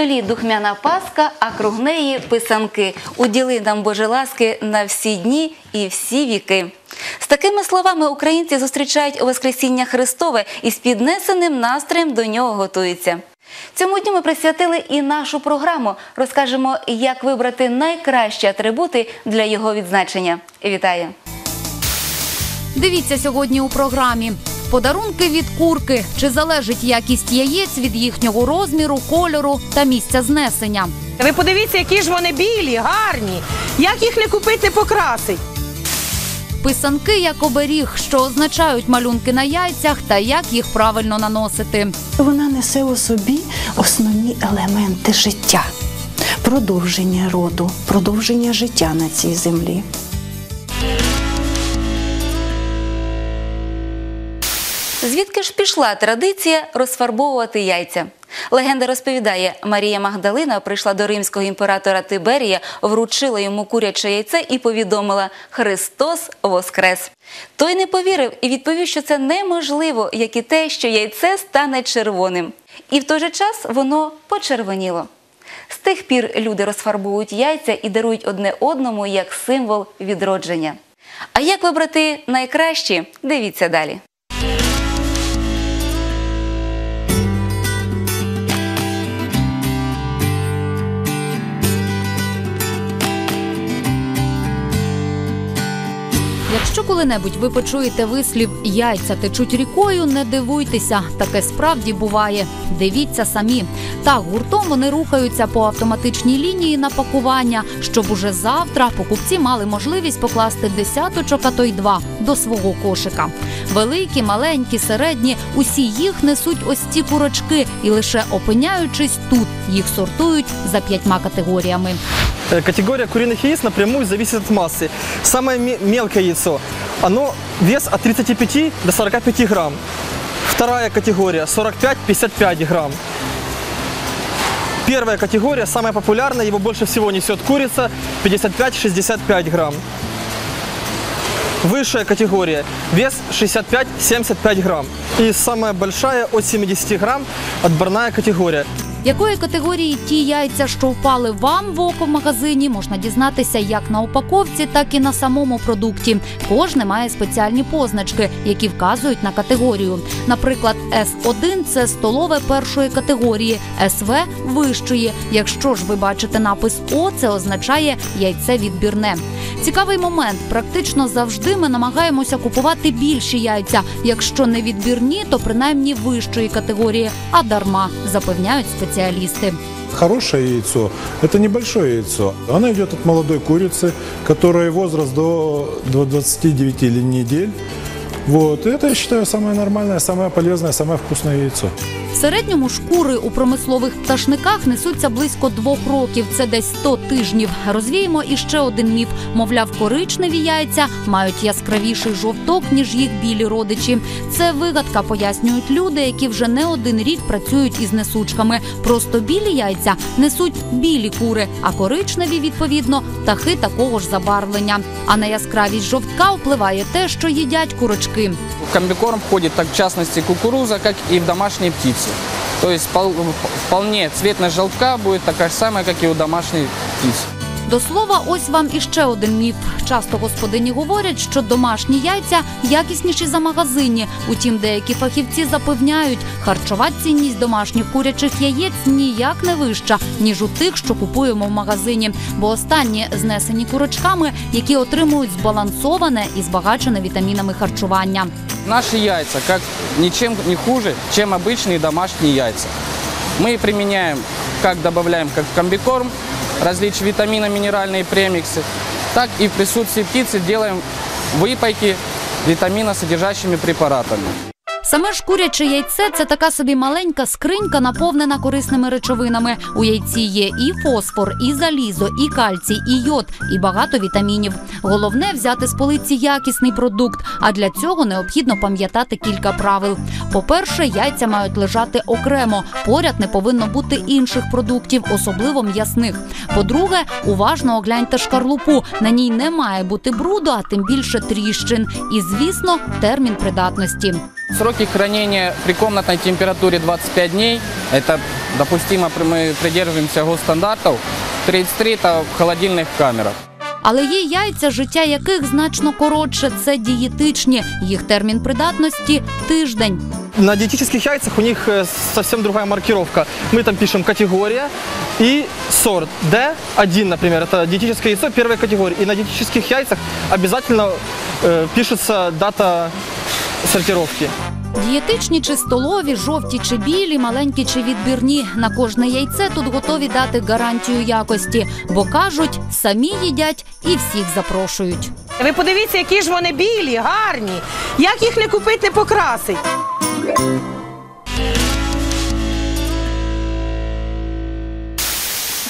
Столі духмяна паска, а круг неї писанки. Уділи нам Боже ласки на всі дні і всі віки. З такими словами українці зустрічають Воскресіння Христове і з піднесеним настроєм до нього готуються. Цьому дню ми присвятили і нашу програму. Розкажемо, як вибрати найкращі атрибути для його відзначення. Вітаю! Дивіться сьогодні у програмі. Подарунки від курки. Чи залежить якість яєць від їхнього розміру, кольору та місця знесення? Ви подивіться, які ж вони білі, гарні. Як їх не купити, покрасить. Писанки як оберіг, що означають малюнки на яйцях та як їх правильно наносити. Вона несе у собі основні елементи життя, продовження роду, продовження життя на цій землі. Звідки ж пішла традиція розфарбовувати яйця? Легенда розповідає, Марія Магдалина прийшла до римського імператора Тиберія, вручила йому куряче яйце і повідомила Христос Воскрес. Той не повірив і відповів, що це неможливо, як і те, що яйце стане червоним. І в той же час воно почервоніло. З тих пір люди розфарбовують яйця і дарують одне одному як символ відродження. А як вибрати найкращі? Дивіться далі. Коли-небудь ви почуєте вислів яйця течуть рікою, не дивуйтеся, таке справді буває. Дивіться самі. Так, гуртом вони рухаються по автоматичній лінії на пакування, щоб уже завтра покупці мали можливість покласти десяточок, а то й два до свого кошика. Великі, маленькі, середні, усі їх несуть ось ці курочки, і лише опиняючись тут, їх сортують за п'ятьма категоріями. Э, Категория куриных яиц напрямую зависит от массы. Самое ме- мелкое яйцо, оно вес от 35 до 45 грамм. Вторая категория 45-55 грамм. Первая категория, самая популярная, его больше всего несет курица 55-65 грамм. Высшая категория, вес 65-75 грамм. И самая большая от 70 грамм, отборная категория. Якої категорії ті яйця, що впали вам в око в магазині, можна дізнатися як на упаковці, так і на самому продукті. Кожне має спеціальні позначки, які вказують на категорію. Наприклад, С1 – це столове першої категорії, СВ – вищої. Якщо ж ви бачите напис О, це означає яйце відбірне. Цікавий момент. Практично завжди ми намагаємося купувати більші яйця. Якщо не відбірні, то принаймні вищої категорії, а дарма запевняють спеціалісти. Хорошее яйцо – это небольшое яйцо. Оно идет от молодой курицы, которой возраст до 29 недель. Вот. Это, я считаю, самое нормальное, самое полезное, самое вкусное яйцо. В середньому шкури у промислових пташниках несуться близько двох років. Це десь 100 тижнів. Розвіємо іще один міф. Мовляв, коричневі яйця мають яскравіший жовток, ніж їх білі родичі. Це вигадка, пояснюють люди, які вже не один рік працюють із несучками. Просто білі яйця несуть білі кури, а коричневі, відповідно, птахи такого ж забарвлення. А на яскравість жовтка впливає те, що їдять курочки. В комбикорм входит так в частности кукуруза, как и в домашние птицы. То есть вполне цветность желтка будет такая же самая, как и у домашней птицы. До слова, ось вам іще один міф. Часто господині говорять, що домашні яйця якісніші за магазинні. Утім, деякі фахівці запевняють, харчова цінність домашніх курячих яєць ніяк не вища, ніж у тих, що купуємо в магазині. Бо останні знесені курочками, які отримують збалансоване і збагачене вітамінами харчування. Наши яйца как ничем не хуже, чем обычные домашние яйца. Мы применяем, как добавляем, как в комбикорм, различные витамино-минеральные премиксы, так и в присутствии птицы делаем выпайки витаминосодержащими препаратами. Саме ж куряче яйце це така собі маленька скринька, наповнена корисними речовинами. У яйці є і фосфор, і залізо, і кальцій, і йод, і багато вітамінів. Головне взяти з полиці якісний продукт. А для цього необхідно пам'ятати кілька правил. По-перше, яйця мають лежати окремо. Поряд не повинно бути інших продуктів, особливо м'ясних. По-друге, уважно огляньте шкарлупу. На ній не має бути бруду, а тим більше тріщин. І, звісно, термін придатності. Сроки хранения при комнатной температуре 25 дней – это Допустимо, при- мы придерживаемся госстандартов. 33 это в холодильных камерах. Але є яйця, життя яких значно коротше. Це дієтичні. Їх термін придатності тиждень. На диетических яйцах у них э, совсем другая маркировка. Мы там пишем категория и сорт. D1, например, это диетическое яйцо первой категории. И на диетических яйцах обязательно э, пишется дата сортировки. Дієтичні чи столові, жовті чи білі, маленькі чи відбірні. На кожне яйце тут готові дати гарантію якості, бо кажуть, самі їдять і всіх запрошують. Ви подивіться, які ж вони білі, гарні. Як їх не купити, не покрасить.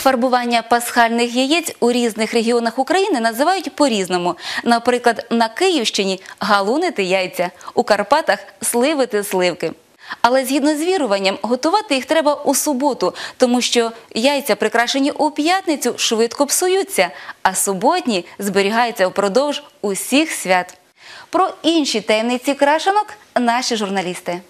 Фарбування пасхальних яєць у різних регіонах України називають по-різному. Наприклад, на Київщині галунити яйця, у Карпатах сливити сливки. Але згідно з віруванням, готувати їх треба у суботу, тому що яйця, прикрашені у п'ятницю, швидко псуються, а суботні зберігаються впродовж усіх свят. Про інші таємниці крашенок наші журналісти.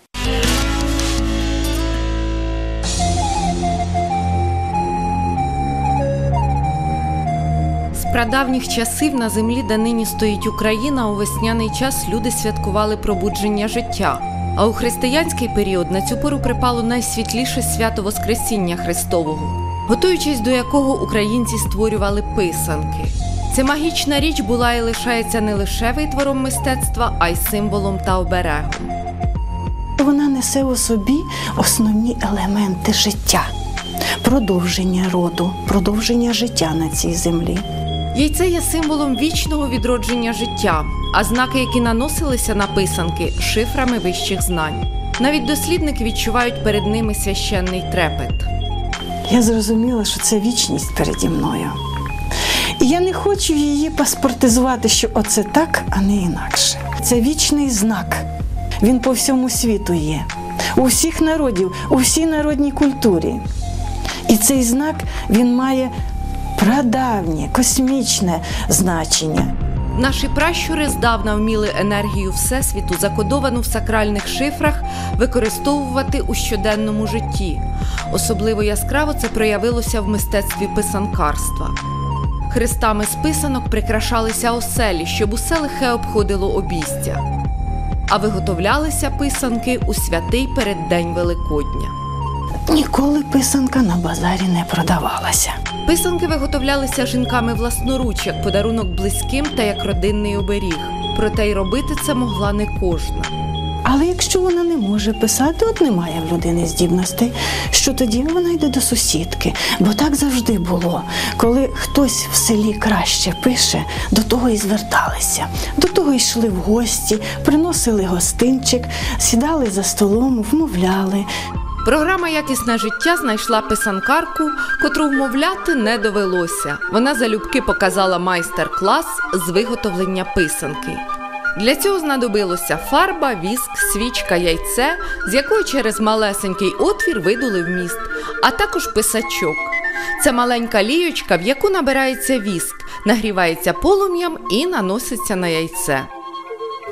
Прадавніх часів на землі, де нині стоїть Україна, у весняний час люди святкували пробудження життя. А у християнський період на цю пору припало найсвітліше свято Воскресіння Христового, готуючись до якого українці створювали писанки. Ця магічна річ була і лишається не лише витвором мистецтва, а й символом та оберегом. Вона несе у собі основні елементи життя, продовження роду, продовження життя на цій землі. Яйце є символом вічного відродження життя, а знаки, які наносилися на писанки, шифрами вищих знань. Навіть дослідники відчувають перед ними священний трепет. Я зрозуміла, що це вічність переді мною. І я не хочу її паспортизувати, що оце так, а не інакше. Це вічний знак. Він по всьому світу є. У всіх народів, у всій народній культурі. І цей знак він має прадавнє, космічне значення. Наші пращури здавна вміли енергію Всесвіту, закодовану в сакральних шифрах, використовувати у щоденному житті. Особливо яскраво це проявилося в мистецтві писанкарства. Хрестами з писанок прикрашалися оселі, щоб усе лихе обходило обійстя. А виготовлялися писанки у святий переддень Великодня. Ніколи писанка на базарі не продавалася. Писанки виготовлялися жінками власноруч, як подарунок близьким та як родинний оберіг. Проте й робити це могла не кожна. Але якщо вона не може писати, от немає в людини здібностей, що тоді вона йде до сусідки. Бо так завжди було. Коли хтось в селі краще пише, до того і зверталися. До того йшли в гості, приносили гостинчик, сідали за столом, вмовляли. Програма Якісне життя знайшла писанкарку, котру вмовляти не довелося. Вона залюбки показала майстер-клас з виготовлення писанки. Для цього знадобилося фарба, віск, свічка, яйце, з якої через малесенький отвір видули вміст, а також писачок. Це маленька ліючка, в яку набирається віск, нагрівається полум'ям і наноситься на яйце.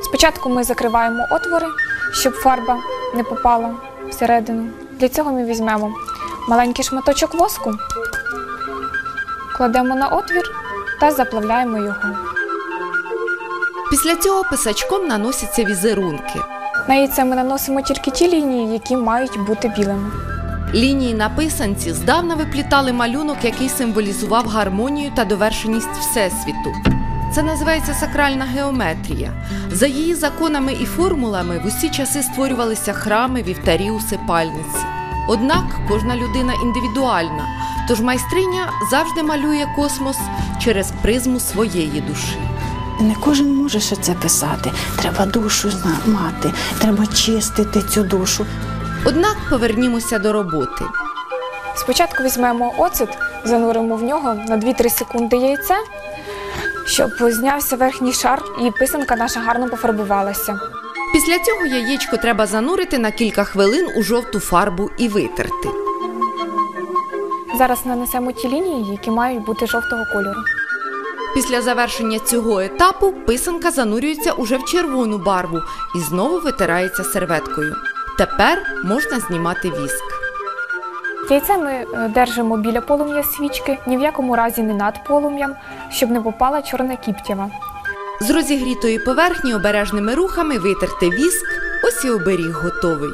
Спочатку ми закриваємо отвори, щоб фарба не попала всередину. Для цього ми візьмемо маленький шматочок воску, кладемо на отвір та заплавляємо його. Після цього писачком наносяться візерунки. На яйце ми наносимо тільки ті лінії, які мають бути білими. Лінії на писанці здавна виплітали малюнок, який символізував гармонію та довершеність Всесвіту. Це називається сакральна геометрія. За її законами і формулами в усі часи створювалися храми, вівтарі, усипальниці. Однак кожна людина індивідуальна, тож майстриня завжди малює космос через призму своєї душі. Не кожен може ще це писати. Треба душу мати, треба чистити цю душу. Однак повернімося до роботи. Спочатку візьмемо оцет, зануримо в нього на 2-3 секунди яйце, щоб знявся верхній шар і писанка наша гарно пофарбувалася. Після цього яєчко треба занурити на кілька хвилин у жовту фарбу і витерти. Зараз нанесемо ті лінії, які мають бути жовтого кольору. Після завершення цього етапу писанка занурюється уже в червону барву і знову витирається серветкою. Тепер можна знімати віск. Яйце ми е, держимо біля полум'я свічки, ні в якому разі не над полум'ям, щоб не попала чорна кіптєва. З розігрітої поверхні обережними рухами витерти віск, ось і оберіг готовий.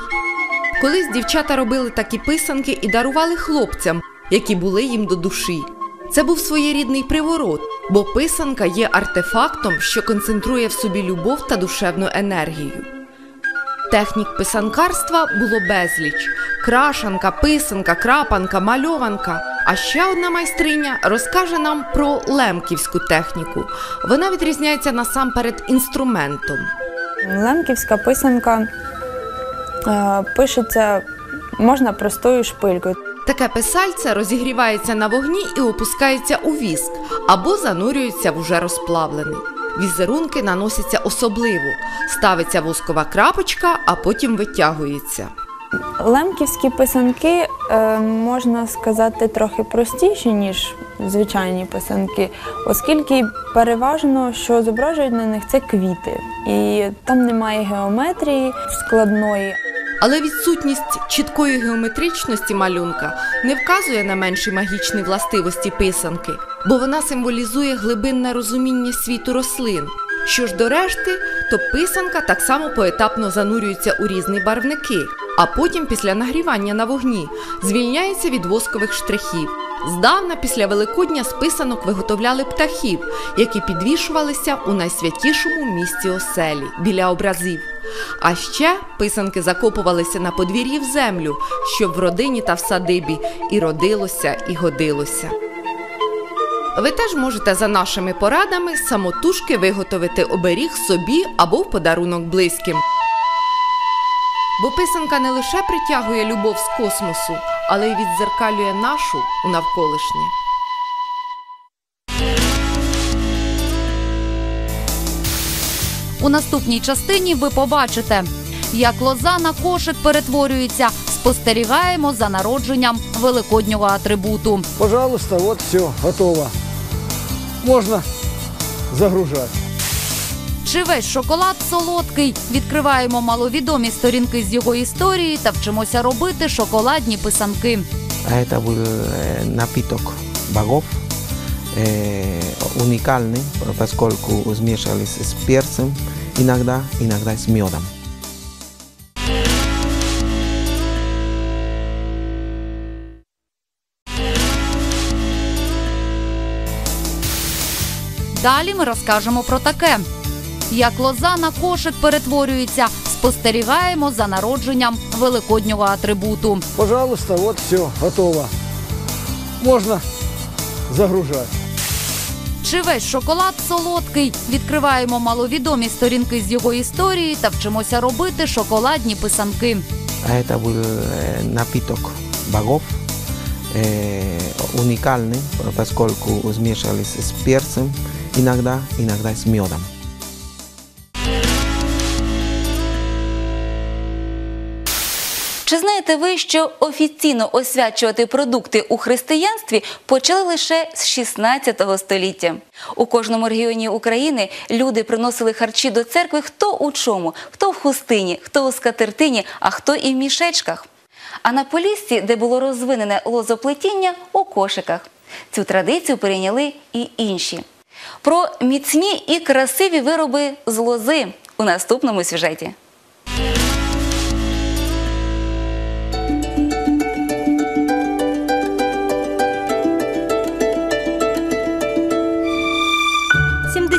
Колись дівчата робили такі писанки і дарували хлопцям, які були їм до душі. Це був своєрідний приворот, бо писанка є артефактом, що концентрує в собі любов та душевну енергію. Технік писанкарства було безліч: крашанка, писанка, крапанка, мальованка. А ще одна майстриня розкаже нам про лемківську техніку. Вона відрізняється насамперед інструментом. Лемківська писанка е, пишеться можна простою шпилькою. Таке писальце розігрівається на вогні і опускається у віск або занурюється в уже розплавлений. Візерунки наносяться особливо. Ставиться воскова крапочка, а потім витягується. Лемківські писанки е, можна сказати трохи простіші, ніж звичайні писанки, оскільки переважно, що зображують на них, це квіти. І там немає геометрії складної. Але відсутність чіткої геометричності малюнка не вказує на менші магічні властивості писанки, бо вона символізує глибинне розуміння світу рослин. Що ж до решти, то писанка так само поетапно занурюється у різні барвники, а потім, після нагрівання на вогні, звільняється від воскових штрихів. Здавна після Великодня з писанок виготовляли птахів, які підвішувалися у найсвятішому місці оселі біля образів. А ще писанки закопувалися на подвір'ї в землю, щоб в родині та в садибі і родилося, і годилося. Ви теж можете за нашими порадами самотужки виготовити оберіг собі або в подарунок близьким. Бо писанка не лише притягує любов з космосу, але й відзеркалює нашу у навколишнє. У наступній частині ви побачите, як лоза на кошик перетворюється. Спостерігаємо за народженням великоднього атрибуту. Пожалуйста, вот все, готово. Можно загружать. Чи весь шоколад солодкий? Відкриваємо маловідомі сторінки з його історії та вчимося робити шоколадні писанки. А это был э, напиток богов, э, уникальный, перцем, иногда, иногда с медом. Далі ми розкажемо про таке: як лоза на кошик перетворюється. Спостерігаємо за народженням великоднього атрибуту. Пожалуйста, вот все, готово. Можно загружать. Чи весь шоколад солодкий? Відкриваємо маловідомі сторінки з його історії та вчимося робити шоколадні писанки. А это был э, напиток богов, э, уникальный, поскольку смешивались с перцем, иногда, иногда с медом. Чи знаєте ви, що офіційно освячувати продукти у християнстві почали лише з 16 століття? У кожному регіоні України люди приносили харчі до церкви хто у чому, хто в хустині, хто у скатертині, а хто і в мішечках. А на Поліссі, де було розвинене лозоплетіння, у кошиках. Цю традицію перейняли і інші. Про міцні і красиві вироби з лози у наступному сюжеті. –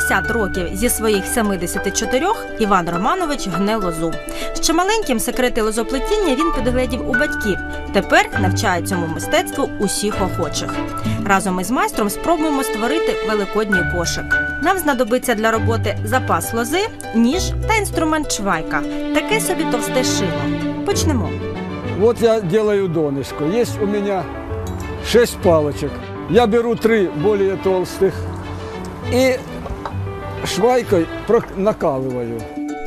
70 років зі своїх 74 Іван Романович гне лозу. Ще маленьким секрети лозоплетіння він підгледів у батьків. Тепер навчає цьому мистецтву усіх охочих. Разом із майстром спробуємо створити великодній кошик. Нам знадобиться для роботи запас лози, ніж та інструмент чвайка. Таке собі товсте шило. Почнемо. Вот я делаю донышко. Есть у меня 6 палочек. Я беру три более толстых и швайкой прок- накалываю.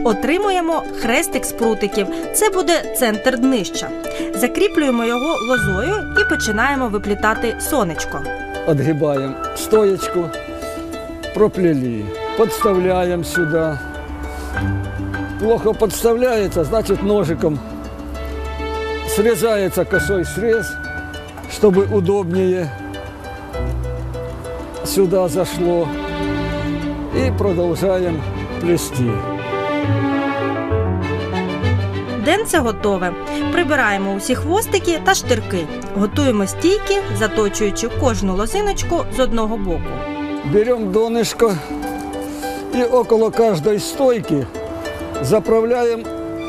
Отримуємо хрестик з прутиків. Це буде центр днища. Закріплюємо його лозою і починаємо виплітати сонечко. Отгибаем стоечку, проплели, подставляем сюда. Плохо подставляется, значит ножиком срезается косой срез чтобы удобнее сюда зашло. И продолжаем плести. Денце готове. Прибираємо усі хвостики та штирки. Готуємо стійки, заточуючи кожну лозиночку з одного боку. Берем донышко и около каждой стойки заправляем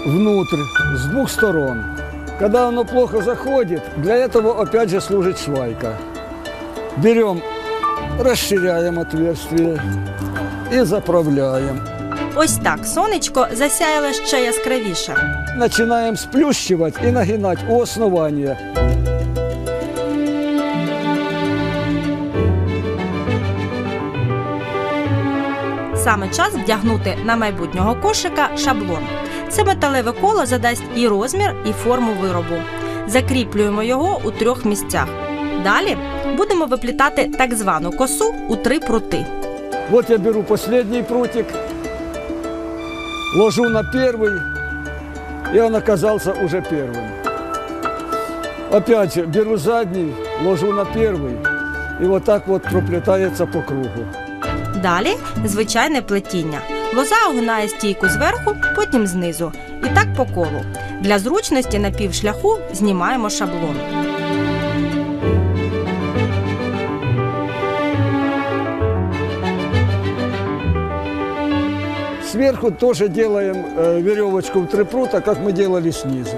внутрь с двух сторон. Когда оно плохо заходит, для этого опять же служит швайка. Берем, расширяем отверстие и заправляем. Ось так сонечко засяяло ще яскравіше. Начинаем сплющивать и нагинать у основания. Саме час вдягнути на майбутнього кошика шаблон. Це металеве коло задасть і розмір, і форму виробу. Закріплюємо його у трьох місцях. Далі будемо виплітати так звану косу у три прути. Вот я беру последний прутик, ложу на первый, и он оказался уже первым. Опять же, беру задний, ложу на первый, и вот так вот проплетается по кругу. Далі звичайне плетіння. Лоза огинає стійку зверху, потім знизу. І так по колу. Для зручності на півшляху знімаємо шаблон. Сверху тоже делаем э, веревочку в три прута, как мы делали снизу.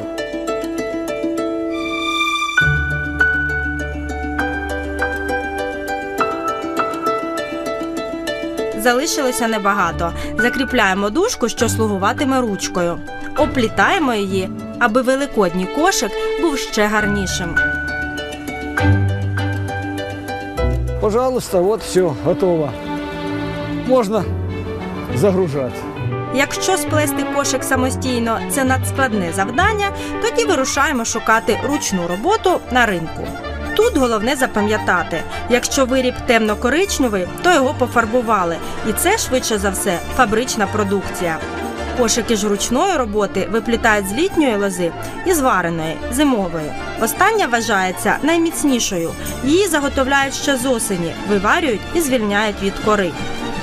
Залишилося небагато. Закріпляємо дужку, що слугуватиме ручкою. Оплітаємо її, аби великодній кошик був ще гарнішим. Пожалуйста, вот все, готово. Можно загружать. Якщо сплести кошик самостійно це надскладне завдання, тоді вирушаємо шукати ручну роботу на ринку. Тут головне запам'ятати, якщо виріб темно-коричневий, то його пофарбували, і це швидше за все фабрична продукція. Кошики ж ручної роботи виплітають з літньої лози і з вареної зимової. Остання вважається найміцнішою. Її заготовляють ще з осені, виварюють і звільняють від кори.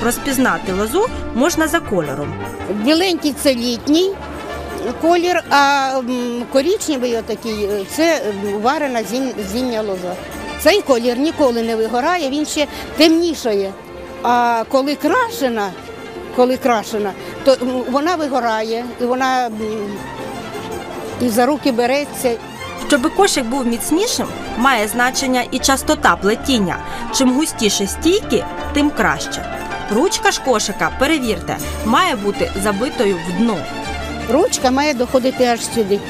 Розпізнати лозу можна за кольором. Біленький це літній колір, а м, коричневий отакий е, це варена зім- зимня лоза. Цей колір ніколи не вигорає, він ще темнішає. А коли крашена, коли крашена, то вона вигорає і вона і за руки береться. Щоби кошик був міцнішим, має значення і частота плетіння. Чим густіше стійки, тим краще. Ручка ж кошика, перевірте, має бути забитою в дно. Ручка має доходити аж сюди,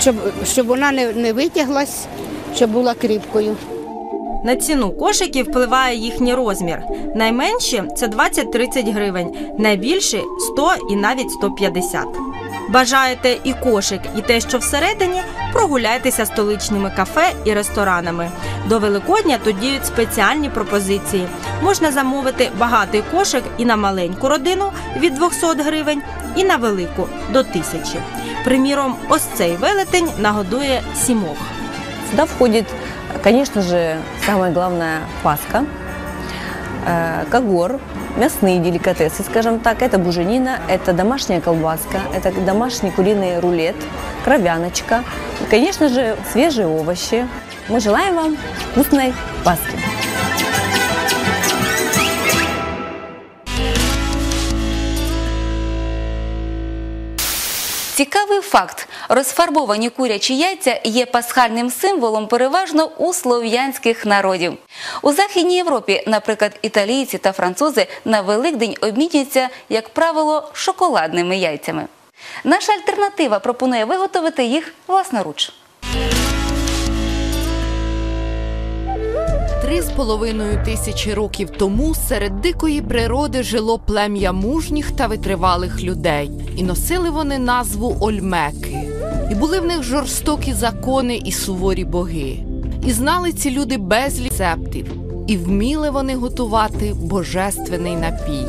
щоб, щоб вона не, не витяглась, щоб була кріпкою. На ціну кошиків впливає їхній розмір. Найменші це 20-30 гривень, найбільші 100 і навіть 150. Бажаєте і кошик, і те, що всередині, прогуляйтеся столичними кафе і ресторанами. До Великодня тут діють спеціальні пропозиції. Можна замовити багатий кошик і на маленьку родину від 200 гривень, і на велику до 1000. Приміром, ось цей велетень нагодує сімох. Сюда входит, конечно же, самое главное паска, э, когор, мясные деликатесы, скажем так. Это буженина, это домашняя колбаска, это домашний куриный рулет, кровяночка. И, конечно же, свежие овощи. Мы желаем вам вкусной паски. Цікавий факт: розфарбовані курячі яйця є пасхальним символом переважно у слов'янських народів. У Західній Європі, наприклад, італійці та французи на Великдень обмінюються, як правило, шоколадними яйцями. Наша альтернатива пропонує виготовити їх власноруч. Три з половиною тисячі років тому серед дикої природи жило плем'я мужніх та витривалих людей, і носили вони назву Ольмеки. І були в них жорстокі закони і суворі боги. І знали ці люди безліч рецептів, і вміли вони готувати божественний напій.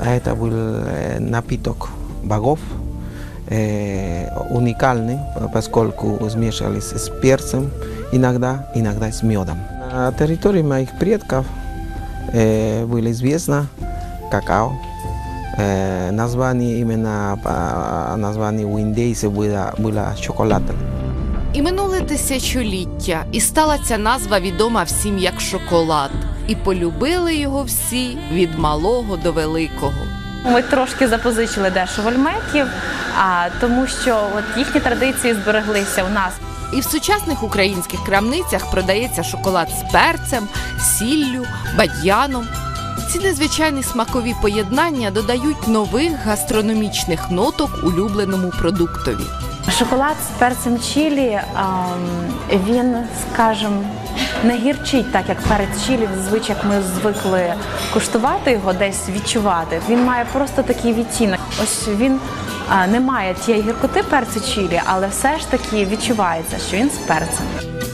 А это был э, напиток богов, э, уникальный, поскольку смешивались с перцем иногда, иногда с медом. На территории моих предков э, было известно какао. Э, название именно по названию у индейцев было, было шоколад. І минуле тисячоліття, і стала ця назва відома всім як шоколад. І полюбили його всі від малого до великого. Ми трошки запозичили дещо вольметів, а тому що от їхні традиції збереглися у нас. І в сучасних українських крамницях продається шоколад з перцем, сіллю, бадьяном. Ці незвичайні смакові поєднання додають нових гастрономічних ноток улюбленому продуктові. Шоколад з перцем чілі, він, скажімо, не гірчить, так як перець чілі, зазвичай як ми звикли куштувати його, десь відчувати. Він має просто такий відтінок. Ось він не має тієї гіркоти перцю чілі, але все ж таки відчувається, що він з перцем.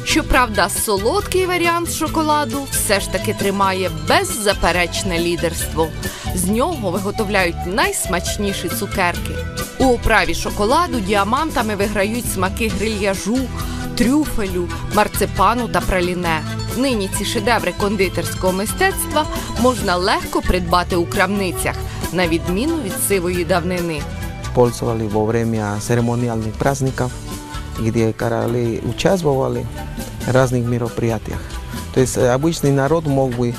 Щоправда, солодкий варіант шоколаду все ж таки тримає беззаперечне лідерство. З нього виготовляють найсмачніші цукерки. У оправі шоколаду діамантами виграють смаки грильяжу, трюфелю, марципану та праліне. Нині ці шедеври кондитерського мистецтва можна легко придбати у крамницях, на відміну від сивої давнини. Использовали во время церемониальных праздников, где короли участвовали в разных мероприятиях. То есть э, обычный народ мог бы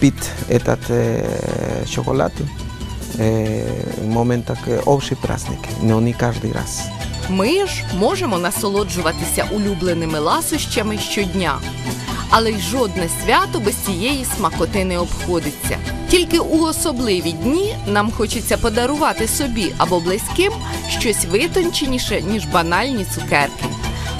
пить этот э, шоколад э, в моментах э, общий праздник, но не каждый раз. Ми ж можемо насолоджуватися улюбленими ласощами щодня. Але й жодне свято без цієї смакоти не обходиться. Тільки у особливі дні нам хочеться подарувати собі або близьким щось витонченіше, ніж банальні цукерки.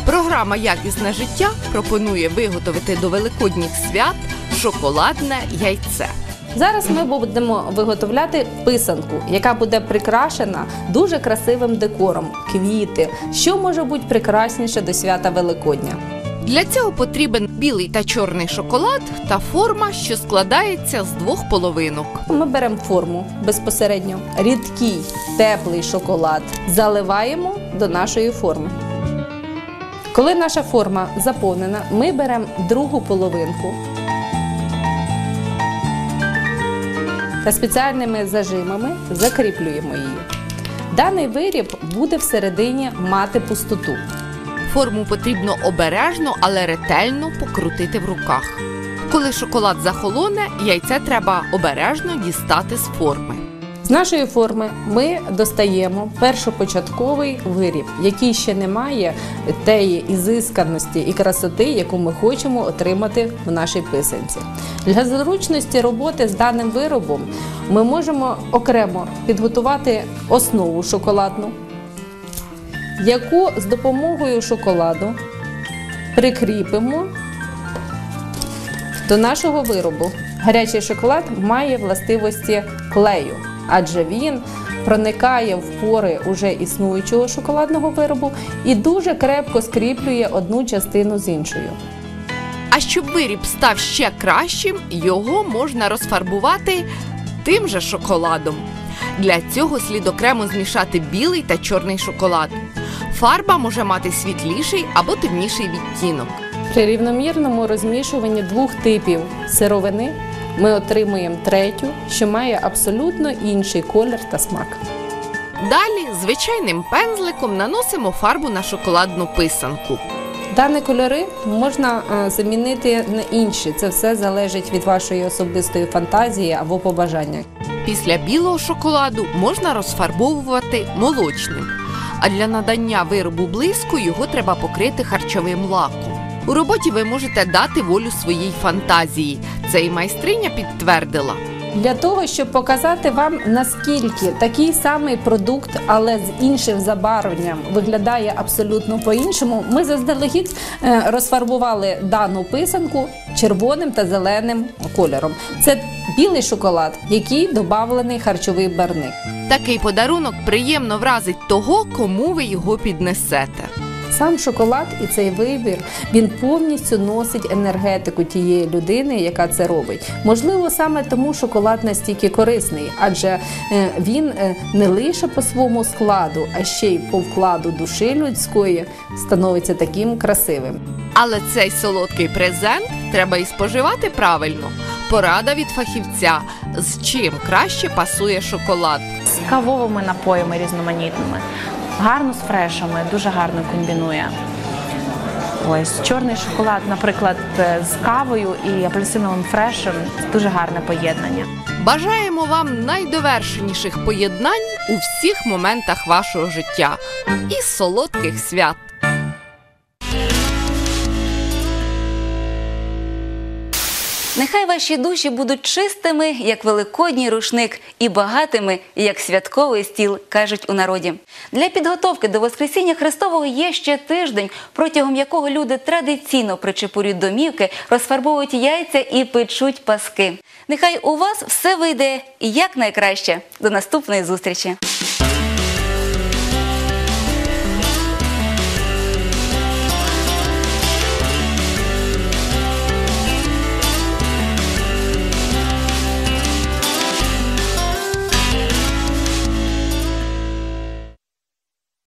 Програма Якісне життя пропонує виготовити до великодніх свят шоколадне яйце. Зараз ми будемо виготовляти писанку, яка буде прикрашена дуже красивим декором, квіти. Що може бути прекрасніше до свята Великодня? Для цього потрібен білий та чорний шоколад та форма, що складається з двох половинок. Ми беремо форму безпосередньо рідкий теплий шоколад, заливаємо до нашої форми. Коли наша форма заповнена, ми беремо другу половинку та спеціальними зажимами закріплюємо її. Даний виріб буде всередині мати пустоту. Форму потрібно обережно, але ретельно покрутити в руках. Коли шоколад захолоне, яйце треба обережно дістати з форми. З нашої форми ми достаємо першопочатковий виріб, який ще не має тієї ізисканості і красоти, яку ми хочемо отримати в нашій писанці. Для зручності роботи з даним виробом ми можемо окремо підготувати основу шоколадну, яку з допомогою шоколаду прикріпимо до нашого виробу. Гарячий шоколад має властивості клею, адже він проникає в пори уже існуючого шоколадного виробу і дуже крепко скріплює одну частину з іншою. А щоб виріб став ще кращим, його можна розфарбувати тим же шоколадом. Для цього слід окремо змішати білий та чорний шоколад. Фарба може мати світліший або темніший відтінок. При рівномірному розмішуванні двох типів сировини ми отримуємо третю, що має абсолютно інший колір та смак. Далі звичайним пензликом наносимо фарбу на шоколадну писанку. Дані кольори можна е, замінити на інші. Це все залежить від вашої особистої фантазії або побажання. Після білого шоколаду можна розфарбовувати молочним. А для надання виробу блиску його треба покрити харчовим лаком. У роботі ви можете дати волю своїй фантазії. Це і майстриня підтвердила. Для того, щоб показати вам, наскільки такий самий продукт, але з іншим забарвленням виглядає абсолютно по-іншому, ми заздалегідь е, розфарбували дану писанку червоним та зеленим кольором. Це білий шоколад, який додавлений харчовий барник. Такий подарунок приємно вразить того, кому ви його піднесете. Сам шоколад і цей вибір він повністю носить енергетику тієї людини, яка це робить. Можливо, саме тому шоколад настільки корисний, адже е, він е, не лише по своєму складу, а ще й по вкладу душі людської становиться таким красивим. Але цей солодкий презент треба і споживати правильно. Порада від фахівця, з чим краще пасує шоколад. З кавовими напоями різноманітними. Гарно з фрешами, дуже гарно комбінує. Ось чорний шоколад, наприклад, е, з кавою і апельсиновим фрешем дуже гарне поєднання. Бажаємо вам найдовершеніших поєднань у всіх моментах вашого життя і солодких свят. Нехай ваші душі будуть чистими, як великодній рушник, і багатими, як святковий стіл, кажуть у народі. Для підготовки до Воскресіння Христового є ще тиждень, протягом якого люди традиційно причепурюють домівки, розфарбовують яйця і печуть паски. Нехай у вас все вийде якнайкраще. До наступної зустрічі!